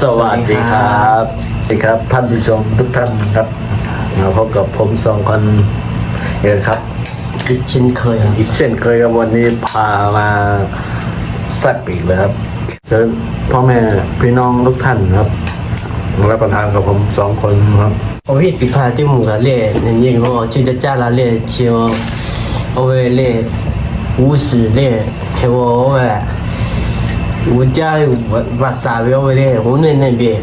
สวัสดีครับท่านผู้ชมทุกท่านครับมาพบกับผมสองคนเองครับ อีกเช่นเคยครับ อีกเช่นเคยกับวันนี้พามาแซ่บอีกเลยครับเชิญพ่อแม่พี่น้องทุกท่านครับมารับประทานกับผมสองคนครับ 我会只怕这么个嘞，那你讲去这家啦嘞，去我会嘞，五十嘞，给我我五家我 우자 와사비오 그래 오늘 내비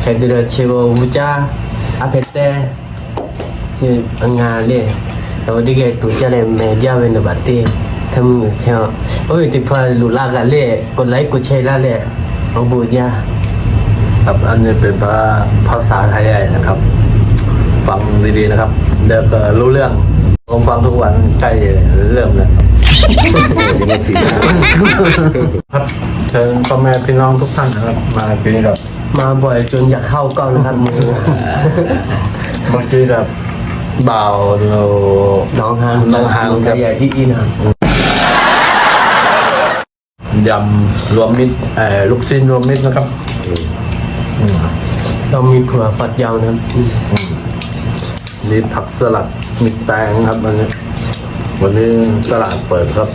걔들아 치고 우자 앞에 때그 방아래 어디게 도자래 매자에 나바티 thăm theo ôi thì phải lù la gà lệ còn lấy của chơi la lệ ông bùi nha ครับอันนี้เป็นภาษาไทยใหญ่นะครับ ฟังดีๆนะครับ เดี๋ยวก็รู้เรื่องผมฟังทุกวันใกล้เริ่มแล้ว ครับเชิญพ่อแม่พี่น้องทุกท่านนะครับ มากินกับมาบ่อยจนอยากเข้ากล้องนะครับมือมากินกับบ่าวโนน้องฮางน้องฮางน้องครับใหญ่ที่อินครับยำรวมมิตรเอ่อลูกชิ้นรวมมิตรนะครับ เรามีผัวฝัดยาวนะครับอืมมีผักสลัดมีแตงครับวันนี้ วันนี้ตลาดเปิดครับ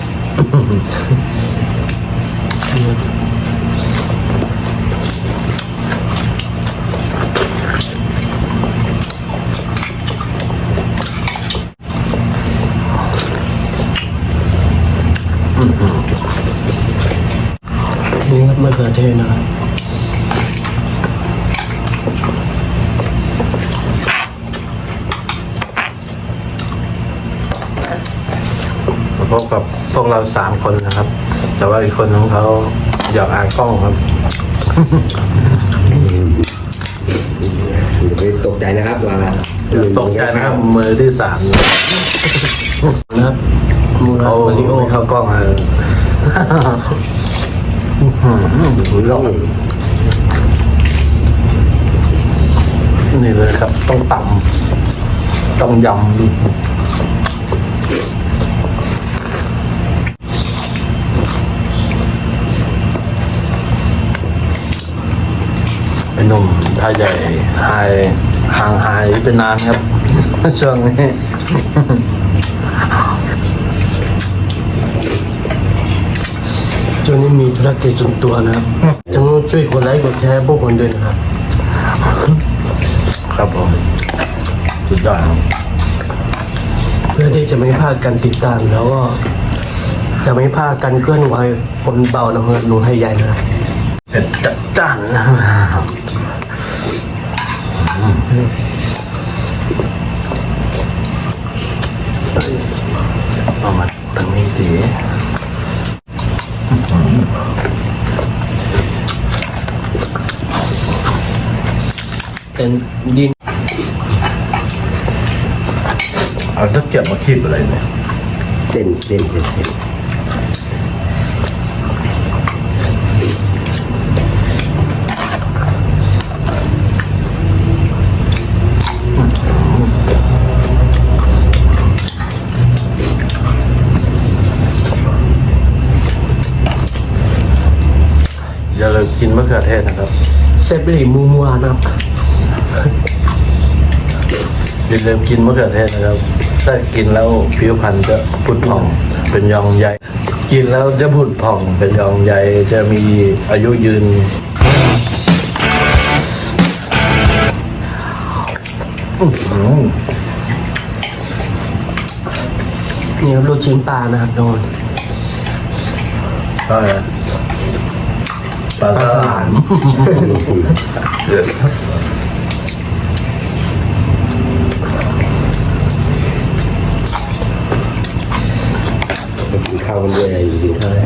นี่ครับมะเขือเทศนะครับ มาพบกับพวกเราสามคนนะครับ แต่ว่าอีกคนของเขาอยากอายกล้องครับ อย่าไปตกใจนะครับว่าตกใจนะครับมือที่สามนะครับมือเขามาริโอไม่เข้ากล้องเลยร้องนี่เลยครับ ต้องต่ำต้องยำ หนุ่มท่าใหญ่หายห่างหายไปนานครับช่วงนี้จนนี้มีธุรกิจส่วนตัวนะครับจะต้องช่วยกดไลค์กดแชร์พวกคนด้วยนะครับ ครับผมสุดยอดครับเพื่อที่จะไม่พลาดการติดตามแล้วก็จะไม่พลาดการเคลื่อนไหวคนเบานะครับหนูให้ใหญ่นะครับเผ็ดจัดจ้านนะเอา นดินเอาตะเกียบมาคีบอะไรเนี่ยเส้นเส้นเส้นเส้นอย่าลืมกินมะเขือเทศนะครับ เซฟรีมูมัวนะครับ อย่าลืมกินมะเขือเทศนะครับ ถ้ากินแล้วผิวพรรณจะผุดผ่องเป็นยองใยกินแล้วจะผุดผ่องเป็นยองใยจะมีอายุยืนอื้อหือนี่ครับลูกชิ้นปลานะครับโดนอะไรนะปลาสลาม ข้าวกันด้วยกินข้าวแล้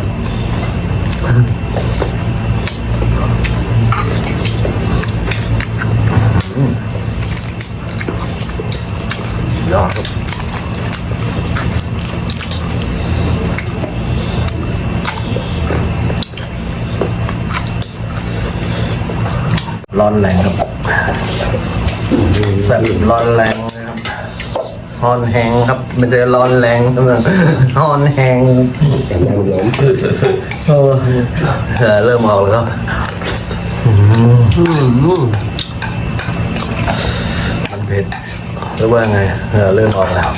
ยอดครับร้อนแรงครับแซ่บร้อนแรง ฮอนแหงครับมันจะร้อนแรงนะมันฮอนแหงแต่นั่งล้มโอ้ยเออเริ่มออกแล้วครับมันเผ็ดหรือว่าไงเริ่มออกแล้ว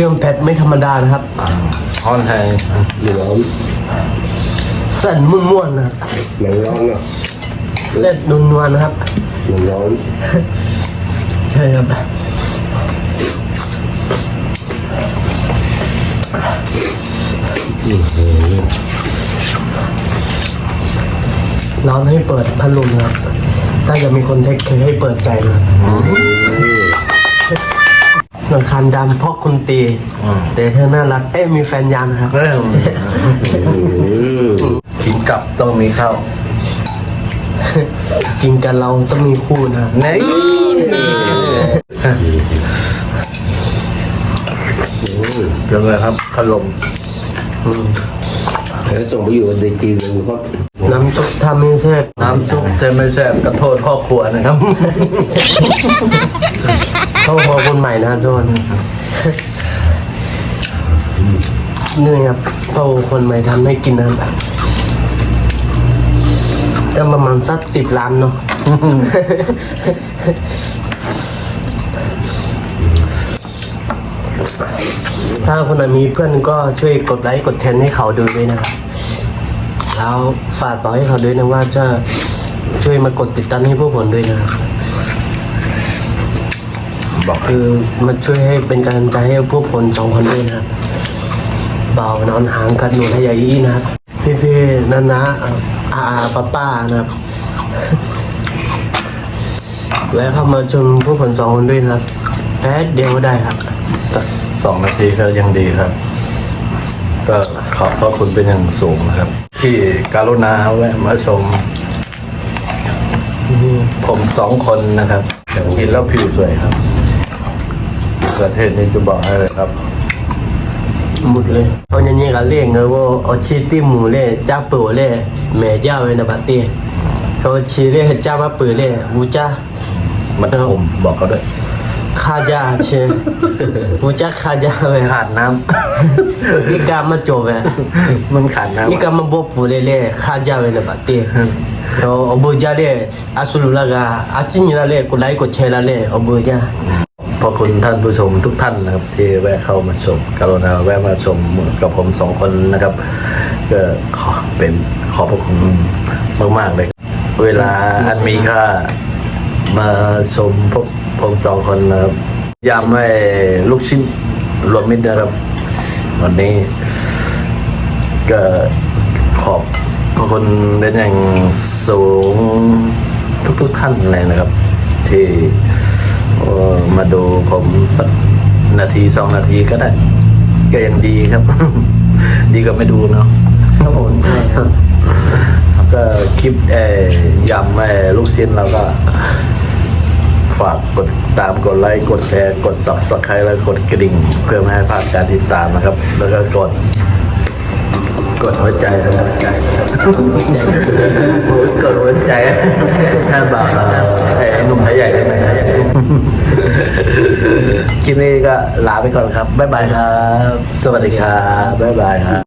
เรื่องเผ็ดไม่ธรรมดานะครับฮ้อนแทงหนึ่งร้อนเส้นม่วนๆนะครับหนังร้อนเนาะเส้นนวลๆนะครับหนังร้อนใช่ครับร้อนให้เปิดพัดลมนะครับ ถ้าจะมีคนเทคเคให้เปิดใจนะครับ หลังคานดำเพราะคุณตีแต่เธอน่ารักเอ้ยมีแฟนยังนะครับเริ่มอืมกินกับต้องมีข้าวกินกันเราต้องมีคู่นะครับนี่เรื่องอะไรครับขลมแล้วส่งไปอยู่ในจีนเลยเพราะน้ำซุปทำไม่แซ่บน้ำซุปเต็มไม่แซ่บกระโทษครอบครัวนะครับ เข้าครัวคนใหม่นะครับทุกคนนี่ครับเข้าคนใหม่ทำให้กินนะครับจะประมาณสักสิบล้านเนาะถ้าคนไหนมีเพื่อนก็ช่วยกดไลค์กดแทนให้เขาดูด้วยนะครับแล้วฝากบอกให้เขาด้วยนะว่าจะช่วยมากดติดตามให้พวกผมด้วยนะครับ บอกคือมาช่วยให้เป็นกำลังใจให้พวกผมสองคนด้วยนะครับเบานอนหางกันหนุนให้ใหญ่อี้นะครับพี่พี่ๆนานาอาอาป้าป้านะครับแวะเข้ามาชมพวกผมสองคนด้วยนะครับแป๊ดเดียวก็ได้ครับ สักสองนาทีก็ยังดีครับ ก็ขอบพระคุณเป็นอย่างสูงนะครับ ที่การุณาแวะมาชม ผมสองคนนะครับกินแล้วผิวสวยครับ ประเทศนี้จะบอกให้เลยครับ หมดเลยเอาอย่างนี้ก็เรียกเงยว่าเอาชีติหมูเลยจ้าเปิดเลยแม่ย่าไว้ในบัตเตี้เอาชีเลยจ้ามาเปิดเลยอูจ้ามันผมบอกเขาด้วยคาจ้าเชอูจ้าคาจ้าเว้ยขาดน้ำนี่การมาจบเว้ยมันขาดน้ำนี่การมาบอกปูเลยเลยคาจ้าเวนบัตเตี้เอาอบูจ้าเลยอาสุลุลากาอาจินยาเลยกูไลกูแชละเลยเอาบูจ้า ขอบคุณท่านผู้ชมทุกท่านนะครับ ที่แวะเข้ามาชมกรุณาแวะมาชมกับผมสองคนนะครับก็ขอเป็นขอบพระคุณมากๆเลย เวลาอันมีค่ามาชมพวกผมสองคนนะครับยำให้ลูกชิ้นรวมมิตรนะครับ วันนี้ ก็ขอบพระคุณเป็นอย่างสูงทุกๆท่านเลยนะครับ ที่ มาดูผมสักนาทีสองนาทีก็ได้ ก็ยังดีครับ ดีก็ไม่ดูเนาะครับผมใช่ครับก็คลิปเอ่อยำเอ่อลูกชิ้นเราก็ ฝากกดตามกดไลค์กดแชร์ กด subscribe แล้วกดกระดิ่ง เพื่อไม่ให้พลาดการติดตามนะครับ แล้วก็กด กดหัวใจนะหัวใจนะครับกดหัวใจถ้าบอกเอ่อไอ้หนุ่มไทยใหญ่ได้ไหมไทยใหญ่คลิปนี้ก็ลาไปก่อนครับ บ๊ายบายครับ สวัสดีครับ บ๊ายบายครับ